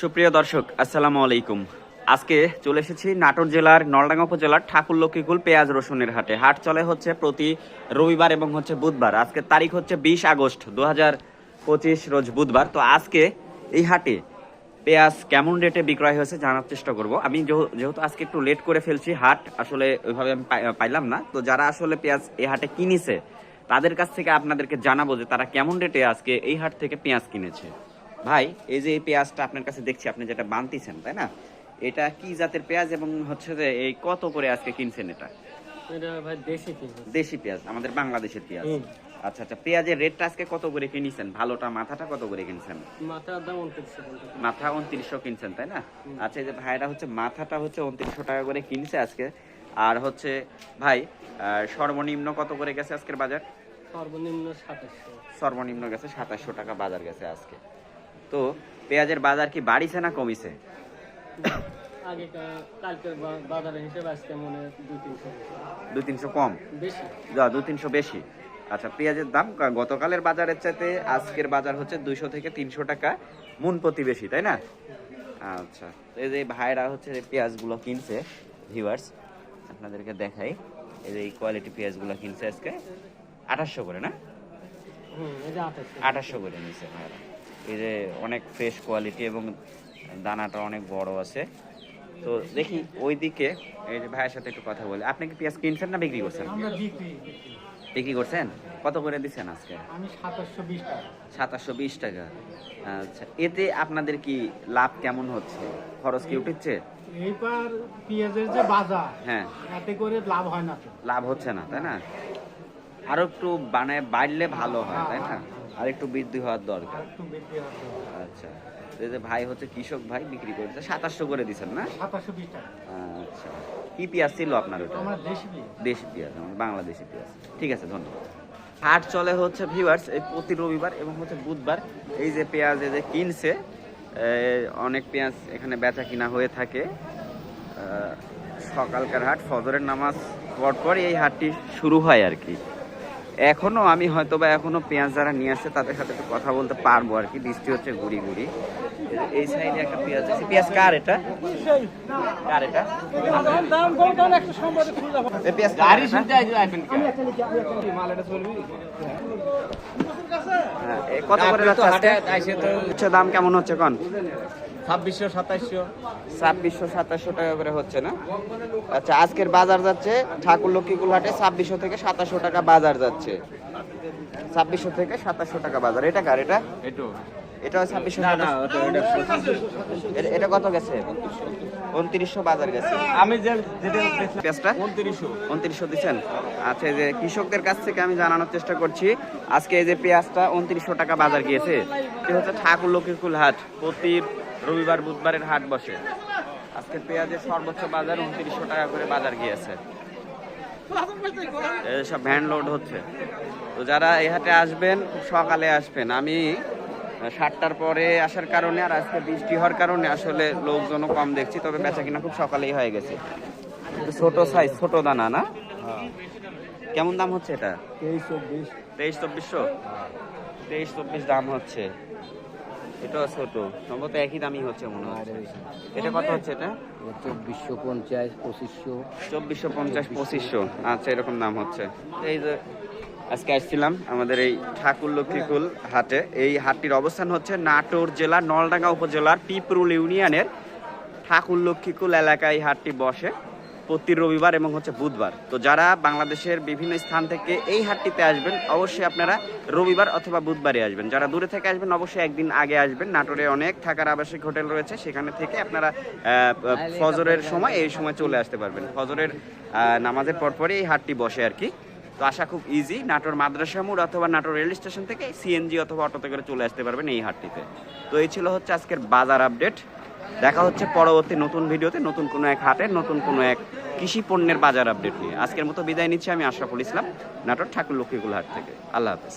সুপ্রিয় দর্শক, আসসালামু আলাইকুম। আজকে চলে এসেছি নাটোর জেলার নলডাঙ্গা উপজেলার ঠাকুর লক্ষ্মীকুল পেঁয়াজ রসুনের হাটে। হাট চলে হচ্ছে প্রতি রবিবার এবং হচ্ছে বুধবার। আজকে তারিখ হচ্ছে বিশ আগস্ট দু রোজ বুধবার। তো আজকে এই হাটে পেঁয়াজ কেমন রেটে বিক্রয় হয়েছে জানার চেষ্টা করব। আমি যেহ- যেহেতু আজকে একটু লেট করে ফেলছি, হাট আসলে ওইভাবে আমি পাই- পাইলাম না। তো যারা আসলে পেঁয়াজ এই হাটে কিনেছে, তাদের কাছ থেকে আপনাদেরকে জানাব যে তারা কেমন রেটে আজকে এই হাট থেকে পেঁয়াজ কিনেছে। ভাই এই যে এই পেঁয়াজটা আপনার কাছে দেখছি আপনি যেটা বানতিছেন তাই না? এটা কি জাতের পেঁয়াজ এবং হচ্ছে যে এই কত করে আজকে কিনছেন এটা? দেশি পেঁয়াজ। আমাদের বাংলাদেশের পেঁয়াজ। আচ্ছা আচ্ছা পেঁয়াজের রেটটা আজকে কত করে কিনেছেন? ভালোটা মাথাটা কত করে কিনছেন? মাথা উনত্রিশশো কিনছেন তাই না? আচ্ছা এই যে ভাইরা হচ্ছে মাথাটা হচ্ছে উনত্রিশশো টাকা করে কিনছে আজকে। আর হচ্ছে ভাই সর্বনিম্ন কত করে গেছে আজকের বাজার? সর্বনিম্ন সাতাশশো। সর্বনিম্ন গেছে সাতাশশো টাকা বাজার গেছে আজকে। তো পেঁয়াজের বাজার কি বাড়িছে না কমিছে? দুই তিনশো। কম? দু তিনশো বেশি। আচ্ছা পেঁয়াজের দাম গতকালের বাজারের চাইতে আজকের বাজার হচ্ছে দুইশো থেকে তিনশো টাকা মন প্রতি বেশি তাই না? আচ্ছা তো এই যে ভাইরা হচ্ছে পেঁয়াজগুলো কিনছে ভিউয়ার্স আপনাদেরকে দেখাই। এই যে এই কোয়ালিটি পেঁয়াজগুলো কিনছে আজকে। আঠাশশো করে না? আঠাশশো। করে নিচ্ছে ভাইরা। এই যে অনেক ফ্রেশ কোয়ালিটি এবং দানাটা অনেক বড় আছে। তো দেখি ওইদিকে এই যে ভাইয়ের সাথে একটু কথা বলি। আপনি কি পেঁয়াজ কিনছেন না বিক্রি করছেন? আমরা বিক্রি বিক্রি। করছেন? কত করে দিচ্ছেন আজকে? আমি সাতাশশো বিশ টাকা। সাতাশশো বিশ টাকা। আচ্ছা এতে আপনাদের কি লাভ কেমন হচ্ছে? খরচ কি উঠছে? এইবার পেঁয়াজের যে বাজার হ্যাঁ। এতে করে লাভ হয় না লাভ হচ্ছে না তাই না? আরও একটু বানায় বাড়লে ভালো হয় তাই না? আর একটু বৃদ্ধি হওয়ার দরকার। আচ্ছা এই যে ভাই হচ্ছে কৃষক ভাই বিক্রি করছে। সাতাশশো করে দিচ্ছেন না? আচ্ছা কি পেঁয়াজ ছিল আপনার ওটা দেশি পেঁয়াজ। দেশি পেঁয়াজ আমার বাংলাদেশি পেঁয়াজ। ঠিক আছে ধন্যবাদ। হাট চলে হচ্ছে ভিউয়ার্স এই প্রতি রবিবার এবং হচ্ছে বুধবার। এই যে পেঁয়াজ এই যে কিনছে অনেক পেঁয়াজ এখানে বেচা কিনা হয়ে থাকে। সকালকার হাট ফজরের নামাজ পর পর এই হাটটি শুরু হয় আর কি। এখনও আমি হয়তো বা এখনও পেঁয়াজ যারা নিয়ে আসছে তাদের সাথে একটু কথা বলতে পারব আর কি। বৃষ্টি হচ্ছে গুড়ি গুড়ি। এই সাইডে একটা পেঁয়াজ আছে। পেঁয়াজ কার এটা? কার এটা? এই পেঁয়াজ এটা? হ্যাঁ, এ কত করে যাচ্ছে দাম কেমন হচ্ছে কোন? ছাব্বিশশো সাতাশশো ছাব্বিশশো সাতাশশো টাকা করে হচ্ছে না? আচ্ছা আজকের বাজার যাচ্ছে ঠাকুর লক্ষ্মীকুল হাটে ছাব্বিশশো থেকে সাতাশশো টাকা বাজার যাচ্ছে। ছাব্বিশশো থেকে সাতাশশো টাকা বাজার। এটা কার এটা? এটা। ছাব্বিশশো এটা কত গেছে? উনত্রিশশো বাজার গেছে। আমি যে পেঁয়াজটা? উনত্রিশশো। উনত্রিশশো দিচ্ছেন। আচ্ছা যে কৃষকদের কাছ থেকে আমি জানানোর চেষ্টা করছি আজকে এই যে পেঁয়াজটা উনত্রিশশো টাকা বাজার গিয়েছে এটা হচ্ছে ঠাকুর লক্ষ্মীকুল হাট প্রতি রবিবার বুধবারের হাট বসে। আজকে পেঁয়াজের সর্বোচ্চ বাজার উনত্রিশশো টাকা করে বাজার গিয়েছে। সব ভ্যান লোড হচ্ছে। তো যারা এই হাটে আসবেন খুব সকালে আসবেন। আমি সাতটার পরে আসার কারণে আর আজকে বৃষ্টি হওয়ার কারণে আসলে লোকজনও কম দেখছি তবে বেচা কিনা খুব সকালেই হয়ে গেছে। ছোট সাইজ ছোট দানা না? কেমন দাম হচ্ছে এটা? তেইশ চব্বিশ। তেইশ চব্বিশশো? তেইশ চব্বিশ দাম হচ্ছে। এটাও ছোট। সম্ভবত একই দামই হচ্ছে মনে হচ্ছে। এটা কত হচ্ছে এটা? চব্বিশশো পঞ্চাশ পঁচিশশো। চব্বিশশো পঞ্চাশ পঁচিশশো। আচ্ছা এরকম দাম হচ্ছে। এই যে আজকে আসছিলাম আমাদের এই ঠাকুর লক্ষ্মীকুল হাটে। এই হাটটির অবস্থান হচ্ছে নাটোর জেলার নলডাঙ্গা উপজেলার পিপরুল ইউনিয়নের ঠাকুর লক্ষ্মীকুল এলাকায় এই হাটটি বসে। প্রতি রবিবার এবং হচ্ছে বুধবার। তো যারা বাংলাদেশের বিভিন্ন স্থান থেকে এই হাটটিতে আসবেন, অবশ্যই আপনারা রবিবার অথবা বুধবারে আসবেন। যারা দূরে থেকে আসবেন, অবশ্যই একদিন আগে আসবেন। নাটোরে অনেক থাকার আবাসিক হোটেল রয়েছে, সেখানে থেকে আপনারা ফজরের সময় এই সময় চলে আসতে পারবেন। ফজরের নামাজের পরপরই এই হাটটি বসে আর কি। তো আসা খুব ইজি নাটোর মাদ্রাসা মোড় অথবা নাটোর রেল স্টেশন থেকে সিএনজি অথবা অটোতে করে চলে আসতে পারবেন এই হাটটিতে। তো এই ছিল হচ্ছে আজকের বাজার আপডেট দেখা হচ্ছে পরবর্তী নতুন ভিডিওতে, নতুন কোনো এক হাটের নতুন কোনো এক কৃষি পণ্যের বাজার আপডেট নিয়ে। আজকের মতো বিদায় নিচ্ছি আমি আশরাফুল ইসলাম, নাটোর ঠাকুর লক্ষ্মীগুলো হাট থেকে। আল্লাহ হাফেজ।